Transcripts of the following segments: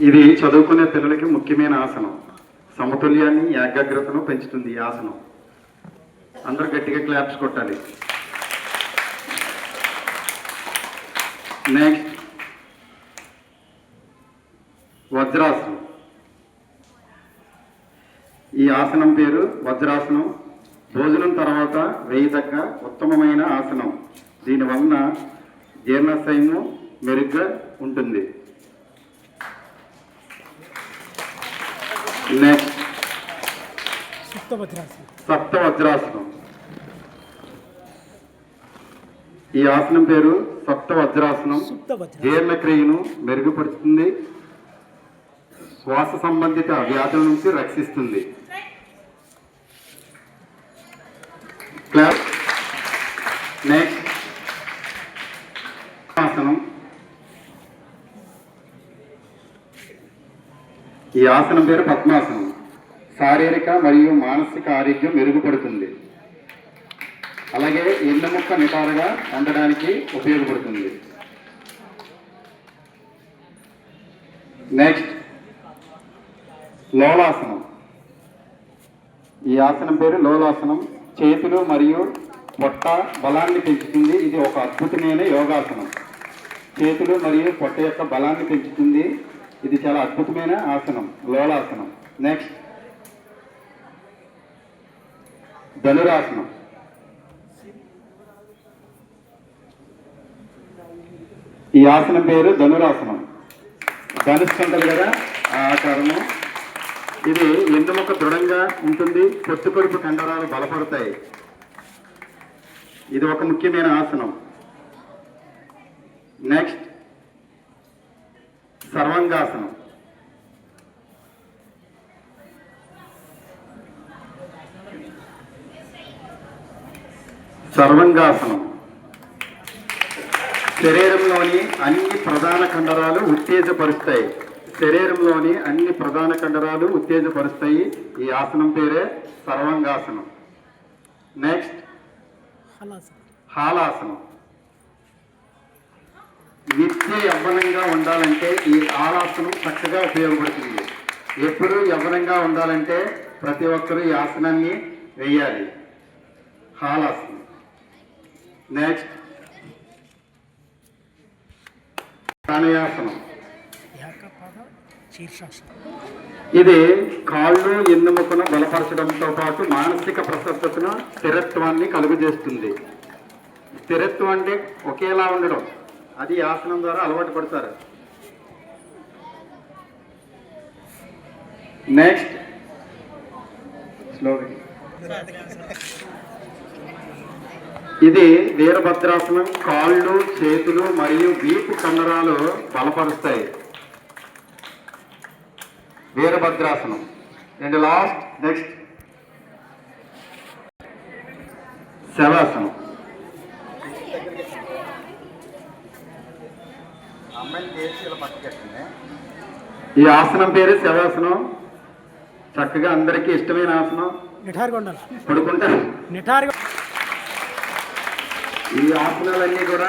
ఇది చదువుకునే పిల్లలకి ముఖ్యమైన ఆసనం. సమతుల్యాన్ని ఏకాగ్రతను పెంచుతుంది ఈ ఆసనం. అందరూ గట్టిగా క్లాప్స్ కొట్టాలి. నెక్స్ట్ వజ్రాసనం. ఈ ఆసనం పేరు వజ్రాసనం. భోజనం తర్వాత వేయదగ్గ ఉత్తమమైన ఆసనం. దీనివలన జీర్ణశయము మెరుగ్గా ఉంటుంది. నెక్స్ట్ సుప్త వజ్రాసనం ఈ ఆసనం పేరు సప్త వజ్రాసనం జీర్ణక్రియను మెరుగుపరుస్తుంది. శ్వాస సంబంధిత వ్యాధుల నుంచి రక్షిస్తుంది. నెక్స్ట్ ఆసనం ఈ ఆసనం పేరు పద్మాసనం. శారీరక మరియు మానసిక ఆరోగ్యం మెరుగుపడుతుంది. అలాగే ఎన్నెముక్క నిటారుగా ఉండడానికి ఉపయోగపడుతుంది. నెక్స్ట్ లోలాసనం. ఈ ఆసనం పేరు లోలాసనం. చేతులు మరియు పొట్ట బలాన్ని పెంచుతుంది. ఇది ఒక అద్భుతమైన యోగాసనం. చేతులు మరియు పొట్ట యొక్క బలాన్ని పెంచుతుంది. ఇది చాలా అద్భుతమైన ఆసనం లోలాసనం. నెక్స్ట్ ధనురాసనం. ఈ ఆసనం పేరు ధనురాసనం. ధనుస్సు ఉంటుంది కదా ఆ ఆకారము. ఇది ఎన్నుముక దృఢంగా ఉంటుంది పొత్తు కడుపు కండరాలు బలపడతాయి. ఇది ఒక ముఖ్యమైన ఆసనం. నెక్స్ట్ సర్వంగాసనం. సర్వంగాసనం. శరీరంలోని అన్ని ప్రధాన కండరాలు ఉత్తేజపరుస్తాయి. శరీరంలోని అన్ని ప్రధాన కండరాలు ఉత్తేజపరుస్తాయి. ఈ ఆసనం పేరే సర్వంగాసనం. నెక్స్ట్ హలాసనం. హాలాసనం యవ్వనంగా ఉండాలంటే ఈ ఆలాసనం చక్కగా ఉపయోగపడుతుంది. ఎప్పుడు యవ్వనంగా ఉండాలంటే ప్రతి ఒక్కరూ ఈ ఆసనాన్ని వేయాలి. హాలాసనం నెక్స్ట్ ప్రాణయాసనం. ఇది కాళ్ళు ఎన్నుముకను బలపరచడంతో పాటు మానసిక ప్రసన్నతను స్థిరత్వాన్ని కలుగజేస్తుంది. స్థిరత్వం అంటే ఒకేలా ఉండడం. అది ఆసనం ద్వారా అలవాటు పడతారు. నెక్స్ట్ స్లోగన్ ఇది వీరభద్రాసనం కాళ్ళు చేతులు మరియు వీపు కండరాలు బలపరుస్తాయి. వీరభద్రాసనం. అండ్ లాస్ట్ నెక్స్ట్ శవాసనం. ఈ ఆసనం పేరు శవాసనం. చక్కగా అందరికీ ఇష్టమైన ఆసనం. పడుకుంటారు నిఠారుగా ఈ ఆసనాలన్నీ కూడా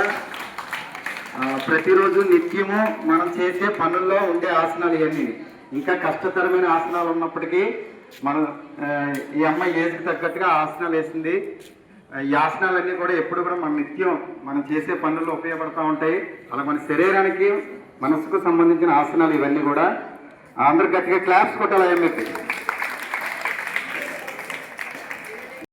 ఆ, ప్రతిరోజు నిత్యము మనం చేసే పనుల్లో ఉండే ఆసనాలు ఇవన్నీ. ఇంకా కష్టతరమైన ఆసనాలు ఉన్నప్పటికీ మనం ఈ అమ్మాయి ఏజ్కి తగ్గట్టుగా ఆసనాలు వేసింది. ఈ ఆసనాలన్నీ కూడా ఎప్పుడు కూడా మన నిత్యం మనం చేసే పనుల్లో ఉపయోగపడుతూ ఉంటాయి. అలా మన శరీరానికి మనసుకు సంబంధించిన ఆసనాలు ఇవన్నీ కూడా. అందరు గట్టిగా క్లాప్స్ కొట్టాలి అయ్యమ్మకి